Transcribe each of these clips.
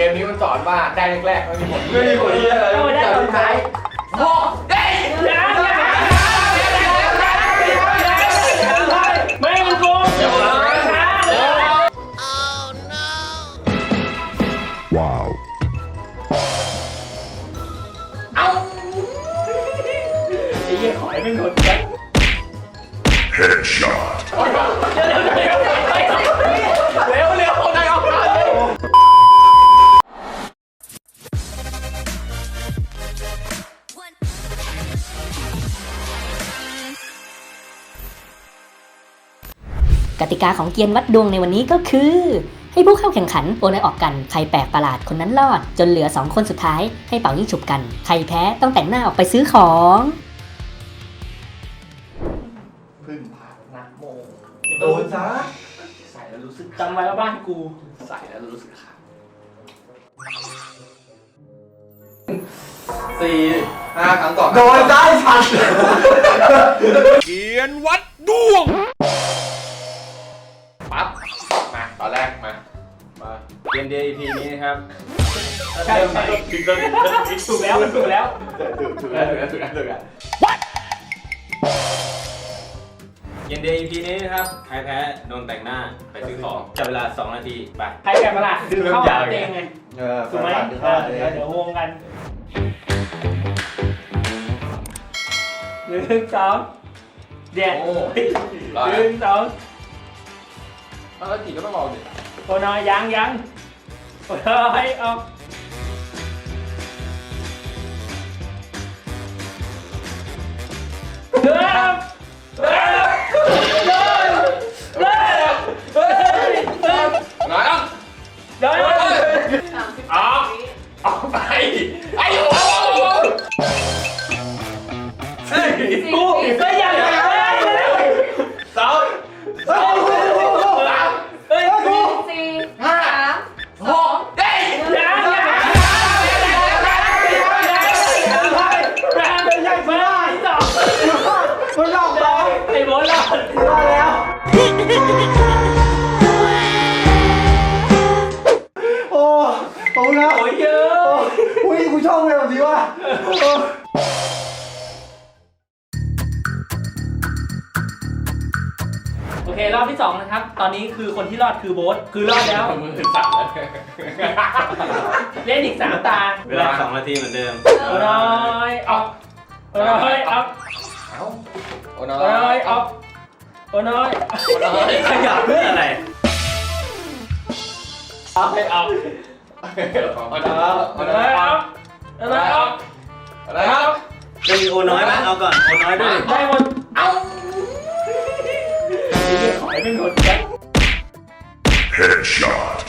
เกมนี้มันสอนว่าได้แรกๆไม่มีผลไม่มีผลที่อะไรเอาได้ตอนท้ายหกเอ้ยยังยังไม่มันโกงช้า Wow. ไอ้เหี้ยขอยเป็นคนแจ็ค Headshot. ติกาของเกียนวัดดวงในวันนี้ก็คือ ให้ผู้เข้าแข่งขันโอนให้ออกกัน ใครแปลกประหลาดคนนั้นรอด จนเหลือ 2 คนสุดท้ายให้เป่ายิ่งฉุบกัน ใครแพ้ต้องแต่งหน้าออกไปซื้อของพึ่งพานะโมโดนซะใส่แล้วรู้สึกจำไว้ว่าบ้านกู ใส่แล้วรู้สึกขาดสี่ห้าครั้งก่อนโดนได้ชัดเกียนวัดดวง เกมเดีย EP นี้นะครับใช่ใช่ถูกแล้วมันถูกแล้วถูกแล้วถูกแล้วถูกแล้วถูกแล้วเกมเดีย EP นี้นะครับ ใครแพ้โดนแต่งหน้าไปซื้อของจับเวลา 2 นาที ไป ใครแปลกประหลาดดึงเข้าหาเองไงเออถูกไหมเออเดี๋ยวเดี๋ยววงกันหนึ่งสองเดี๋ยวโอ้หนึ่งสองแล้วจีก็ต้องรอดิโอ้น้อยยังยัง โอ้ยออกเริ่มเริ่มเริ่มเริ่มเริ่มเริ่มมาแล้วเริ่มออกออกไปไอ้โอ้ อเครอบที่สองนะครับ ตอนนี้คือคนที่รอดคือโบ๊ทคือรอดแล้ว มือสั่นแล้วเล่นอีกสามตาเวลา2นาทีเหมือนเดิมโอ้น้อยออกโอ้น้อยออกเอ้าโอ้น้โอ้น้อยออกโอ้น้อยขยับเพื่ออะไร เอาไปเอาโอ้น้อยโอ้โอ้น้น้ออยยออกโอ้น้อยออกโอ้น้อยครับจะมีโอน้อยไหมเอาก่อนโอน้อยด้วยได้หมด Headshot.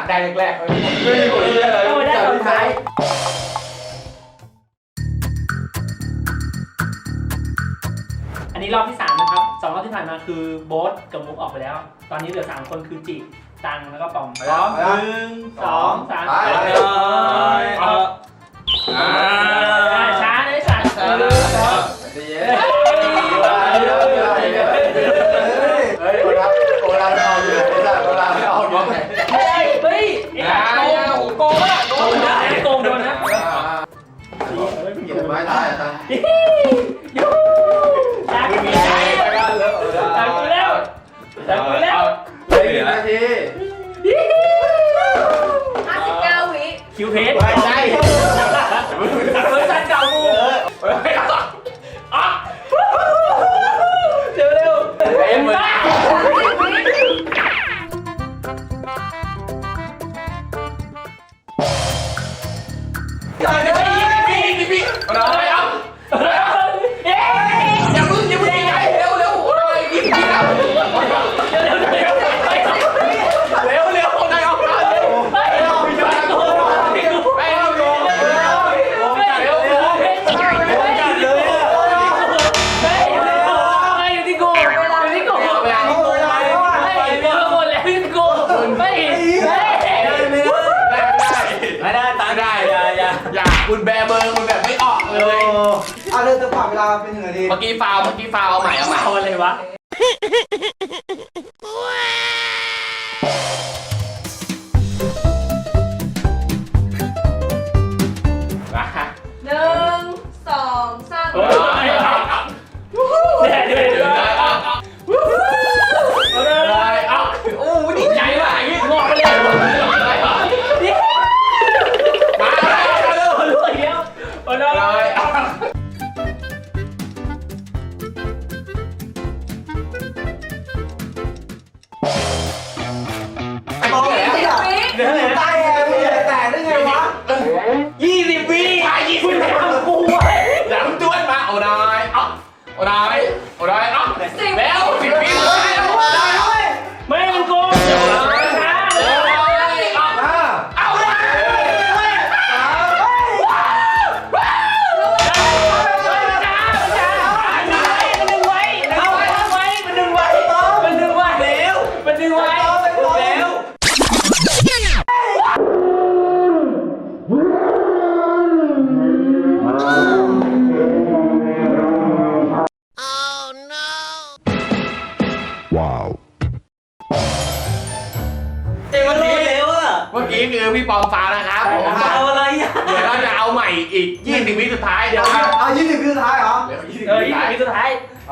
มันสอนว่าได้แรกๆไม่มีผลไม่มีผลที่อะไรเอาได้ตอนท้ายอันนี้รอบที่สามนะครับสองรอบที่ผ่านมาคือโบ๊ทกับมุกออกไปแล้ว ตอนนี้เหลือสามคนคือจิตังแล้วก็ปอมพร้อมหนึ่งสองสามไปไปเลเลยยเอาอ่าอ่าช้าเลย เป็นหนึ่งนาทีเมื่อกี้ฟาวเมื่อกี้ฟาวเอาใหม่เอาใหม่ เอาอะไรวะ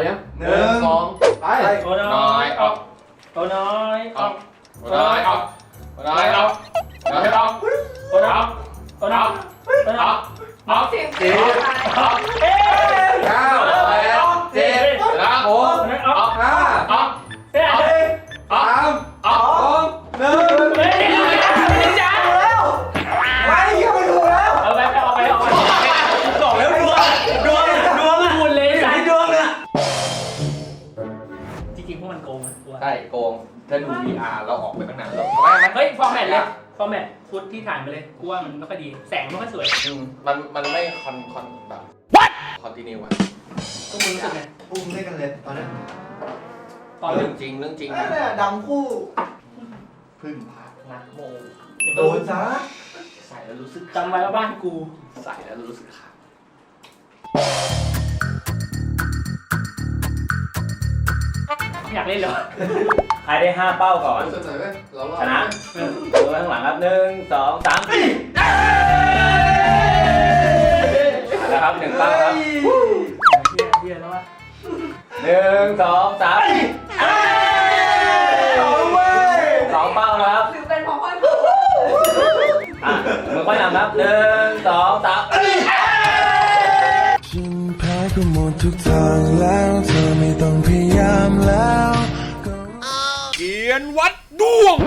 ยเอายังหนึ่ง สองไปโอ้น้น้ออยยเอาเอาโอ้น้อยเอาน้อยเอาน้อยเอาน้อยเอาโอ้น้อยโอ้น้อยโอ้น้เอาอยเอาสิบสี่วิเอาเอ๊ะเก้าแปดเจ็ดแล้วหกเอาห้าเอาเอ๊ะเอาสาม ใช่โกงถ้าดู VR เราออกไปตั้งนานแล้วเฮ้ยฟอร์แมตเลยฟอร์แมตฟุตที่ถ่ายมาเลยกูว่ามันไม่ค่อยดี แสงไม่ค่อยสวยอืมมันมันไม่คอนคอนแบบ What คอนติเนียอะก็มึงรู้สึกไงพุ่งเล่นกันเลยตอนนี้ตอนเรื่เรื่อองงจริงเรื่องจริงนั่นแหละดังคู่ พึ่งพานะโม โดนซะ ใส่แล้วรู้สึกจำไว้ว่าบ้านกู ใส่แล้วรู้สึกขา อยากเล่นเหรอใครได้5เป้าก่อนเสนอไหมเรารอชนะดูข้างหลังครับหนึ่งสองสามเอาละครับหนึ่งเป้าครับเฮียเฮียแล้ววะหนึ่งสองสามเอาเว้ยสองเป้านะครับหรือเป็นเพราะคนอะมือค่อยนำครับหนึ่งสองสาม ฉันแพ้ก็หมดทุกทางแล้ว เกียนวัดดวง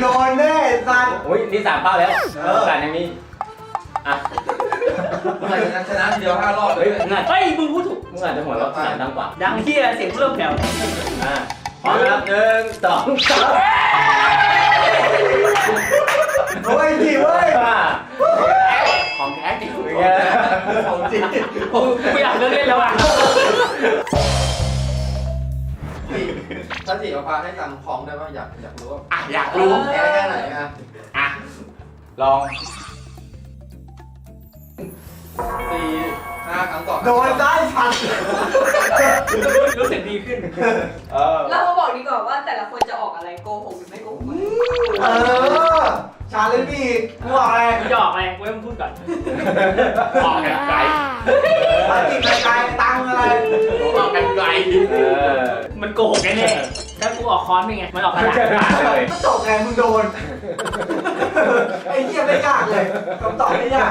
โดนแน่สัตว์อุ้ยนี่สามเป้าแล้วโอกาสยังมีอะเมื่อไหร่จะชนะทีเดียวห้ารอบเลเฮ้ยยมึงอาจเฮ้ยมึงพูดถูกมึงอาจจะหัวเราะเสียงดังกว่าดังเฮียเสียงเริ่มแผ่วอะพร้อมนะครับหนึ่งสองสาม รู้แพ้แค่ไหนอะอะ ลองสี่ห้าครั้งก่อนโดนได้พันรู้สึกดีขึ้น เออ เรามาบอกดีกว่าว่าแต่ละคนจะออกอะไรโกหกหรือไม่โกหกเออ ชาเลนจ์พี่กูบอกอะไรกูจะออกอะไรกูให้มึงพูดก่อนออกกันไกลถ้าจีบไกลๆตังค์อะไรออกกันไกลเออมันโกหกแน่ๆ ถ้ากูออกคอนเป็นไง มันออกกระดาษเลยก็จบไงมึงโดน ไอ้เหี้ยไม่ยากเลยคำตอบไม่ยาก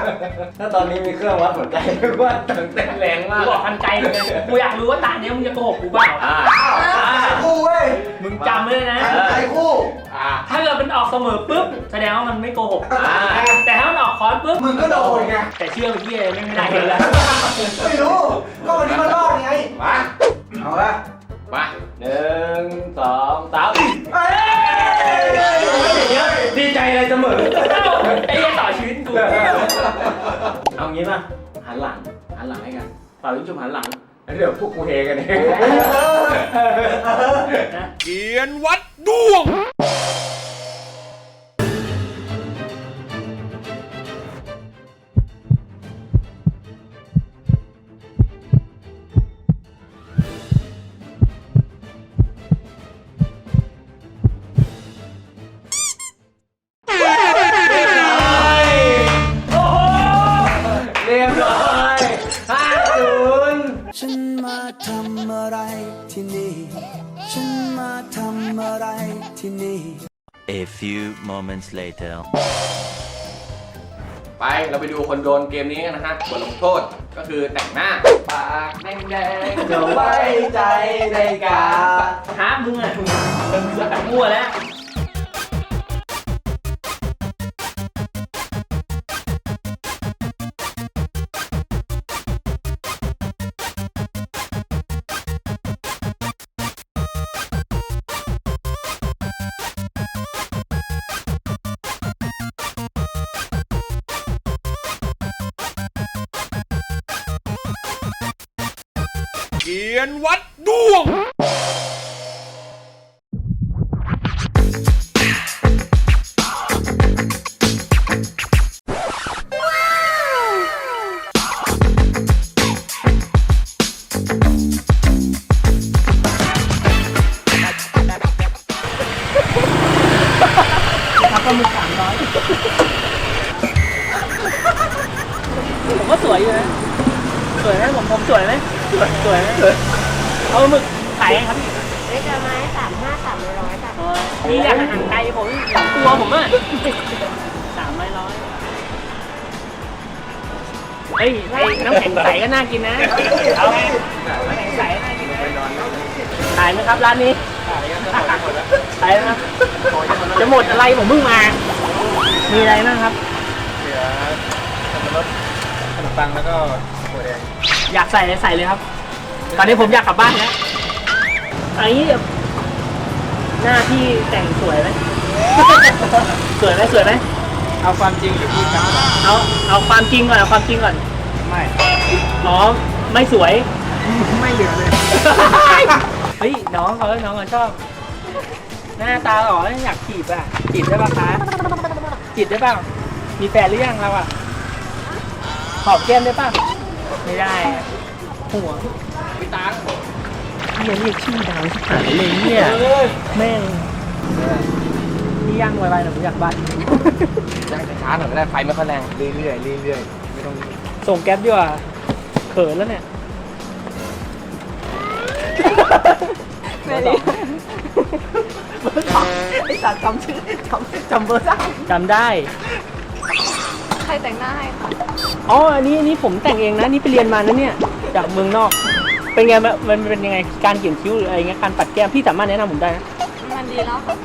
ถ้าตอนนี้มีเครื่องวัดหัวใจนึกว่าตั้งแต่แรงมาก กูออกพันใจเหมือนกันกูอยากรู้ว่าตาเนี้ยมึงจะโกหกกูเปล่าอ่าอ้าวไอ้คู่เว้ยมึงจำไว้เลยนะไอ้คู่อะถ้าเกิดมันออกเสมอปุ๊บแสดงว่ามันไม่โกหก อ่าแต่ถ้ามันออกคอนปุ๊บมึงก็โดนไง แต่เชื่อไปที่ไม่ไม่ได้เลยแล้ว ไม่รู้ ก็วันนี้มันรอดไง มาเอาละมา หนึ่งสองสามดีใจอะไรเสมอไอ้เหี้ยต่อชีวิตกูเอางี้ป่ะหันหลังหันหลังให้กันเป่าลูกจุ่มหันหลังแล้วเดี๋ยวพวกกูเฮกันเอง เกียนวัดดวง ฉันมาทำอะไรที่นี่ ฉันมาทำอะไรที่นี่ A few moments later. ไปเราไปดูคนโดนเกมนี้กันนะฮะบทลงโทษก็คือแต่งหน้า ปากแดงๆจะไว้ใจในกาท้ามึงอะมั่วแล้ว ยนวัดดวง เฮ้ยไอ้น้ำแข็งใสก็น่ากินนะเอาไงน้ำแข็งใสก็น่ากินนะขายไหมครับร้านนี้ขายนะครับจะหมดอะไรผมเพิ่งมา มีอะไรบ้างครับขนมปังแล้วก็หัวแดงอยากใส่อะไรใส่เลยครับ ตอนนี้ผมอยากกลับบ้านแล้วอันนี้แบบหน้าที่แต่งสวยไหมสวยไหมสวยไหมเอาความจริงหรือพูดครับเอาเอาความจริงก่อนเอาความจริงก่อน ไม่อ๋อไม่สวย ไม่เหลือเลยเฮ้ยน้องเขาน้องเขาชอบ หน้าตาหล่ออยากจีบอะจีบได้ปะคะจีบได้ป่ะมีแฟนหรือยังเราอะหอมแก้มได้ป่ะไม่ได้อะหัวพี่ตังเรียนเรียกชื่อดังที่หายเลยเนี่ยแม่งนี่ย่างไวๆหน่อยผมอยากบ้านยังช้าหน่อยก็ได้ไฟไม่ค่อยแรงเรื่อยๆเรื่อยๆไม่ต้องรีบ ส่งแก๊ปดีกว่า เขินแล้วเนี่ยไม่ดีไอสัตว์จำชื่อจำจำเบอร์ได้จำได้ ใครแต่งหน้าให้คะอ๋อ อันนี้อันนี้ผมแต่งเองนะ นี่ไปเรียนมานะเนี่ย จากเมืองนอก เป็นไงมันมันเป็นยังไง การเขียนคิ้วหรืออะไรเงี้ย การปัดแก้ม พี่สามารถแนะนำผมได้นะ มันดีแล้วค่ะ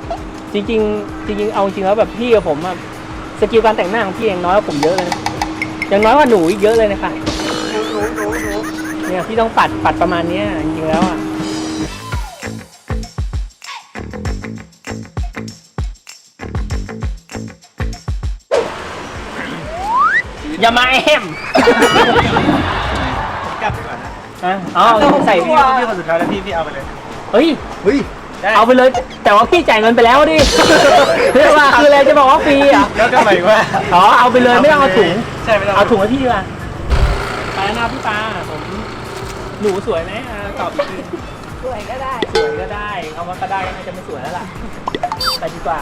จริงๆจริงๆ เอาจริงแล้วแบบพี่กับผมอะสกิลการแต่งหน้าของพี่เองน้อยกว่าผมเยอะเลยนะ ยังน้อยกว่าหนูอีกเยอะเลยนะคะเนี่ยพี่ต้องปัดปัดประมาณเนี้ยจริงๆแล้วอะอย่ามาแอมกลับไปก่อนนะอะอ๋อใส่พี่พี่พี่คนสุดท้ายแล้วพี่พี่เอาไปเลย เฮ้ย เฮ้ย ได้ เอาไปเลย แต่ว่าพี่จ่ายเงินไปแล้วดิเรียกว่าคืออะไรจะบอกว่าฟรีอะแล้วก็หมายว่าอ๋อเอาไปเลยไม่ต้องเอาถุงใช่ไม่ต้องเอาถุงให้พี่ดีกว่าไปแล้วนะพี่ปาผมหนูสวยไหมอ่าตอบอีกทีสวยก็ได้สวยก็ได้คำว่าก็ได้ก็น่าจะไม่สวยแล้วล่ะไปดีกว่า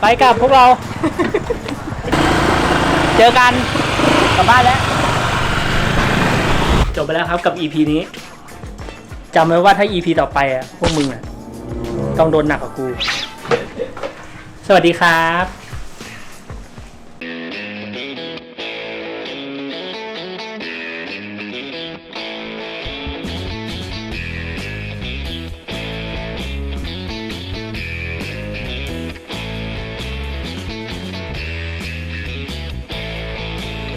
ไปกับพวกเรา เจอกันกลับบ้านแล้ว จบไปแล้วครับกับ EP นี้ จำไว้ว่าถ้า EP ต่อไปอะพวกมึงอะต้องโดนหนักกว่ากู สวัสดีครับ